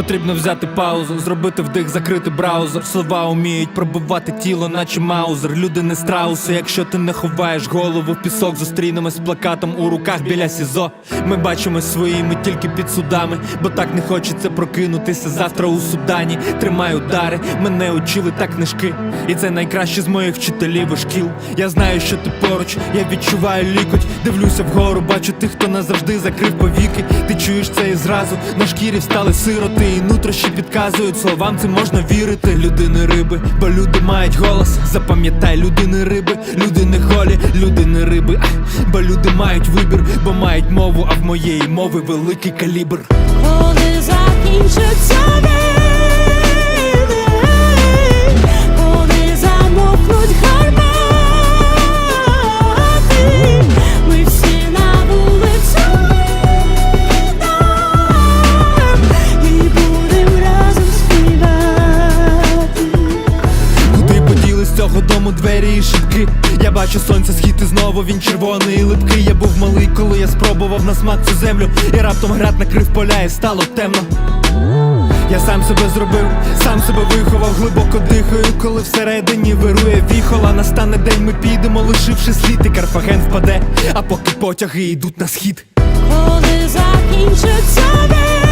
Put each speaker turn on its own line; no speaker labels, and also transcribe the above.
Потрібно взяти паузу, зробити вдих, закрити браузер. Слова уміють пробивати тіло, наче маузер. Люди не страуси, якщо ти не ховаєш голову в пісок, зустрінемось з плакатом у руках біля СІЗО. Ми бачимо своїми тільки під судами, бо так не хочеться прокинутися завтра у Судані. Тримай удари, мене учили так книжки. І це найкраще з моїх вчителів і шкіл. Я знаю, що ти поруч, я відчуваю лікоть. Дивлюся вгору, бачу тих, хто назавжди закрив повіки. Ти чуєш це і зразу на шкірі встали сироти, і нутрощі підказують словам, це можна вірити. Людини риби, бо люди мають голос. Запам'ятай, людини риби, люди не холі, люди не риби, бо люди мають вибір, бо мають мову, а в моєї мови великий калібр.
Коли закінчаться
дому двері і шибки? Я бачу сонце схід і знову він червоний і липкий. Я був малий, коли я спробував на смак цю землю. І раптом град накрив поля і стало темно. Я сам себе зробив, сам себе виховав, глибоко дихаю, коли всередині вирує віхола. Настане день, ми підемо, лишивши слід, і Карфаген впаде, а поки потяги йдуть на схід.
Коли закінчаться війни,